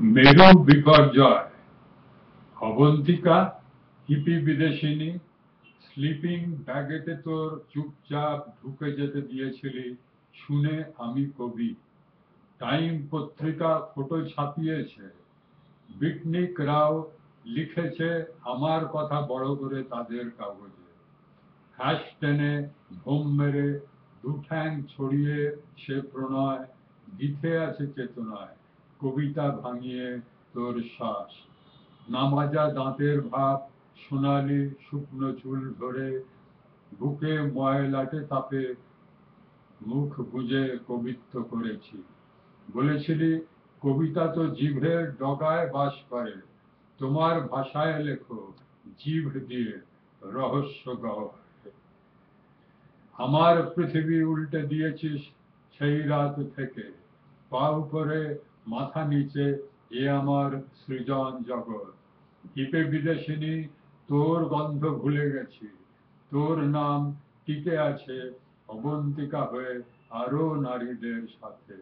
মেরু বিপর্যয় অবন্তিকা, হিপি বিদেশিনী, স্লিপিং ব্যাগেতে তোর চুপচাপ ঢুকে যেতে দিয়েছিলি, শুনে আমি কবি। টাইম পত্রিকা ফটো ছাপিয়েছে। বিটনিক রাও লিখেছে আমার কথা বড় করে তাদের কাগজে। হ্যাশ টেনে ঘুম মেরে দু ঠ্যাং ছড়িয়ে সে প্রণয় গীথে আছে চেতনায়। কবিতা ভাঙিয়ে তোর শ্বাস। নামাজা দাঁতের ভাব, সোনালি শুকনো চুল ধরে বুকে ময়লাটে তাপে মুখ বুজে কবিত্ব করেছি। বলেছিলি, কবিতা তো জিভের ডগায় বাস করে। তোমার ভাষায় লেখো জিভ দিয়ে রহস্য আমার পৃথিবী উল্টে দিয়েছিস সেই রাত থেকে। পা উপরে মাথা নিচে এ আমার সৃজন জগৎ। হিপে বিদেশিনী, তোর গন্ধ ভুলে গেছি। তোর নাম টিকে আছে অবন্তিকা হয়ে আরও নারীদের সাথে।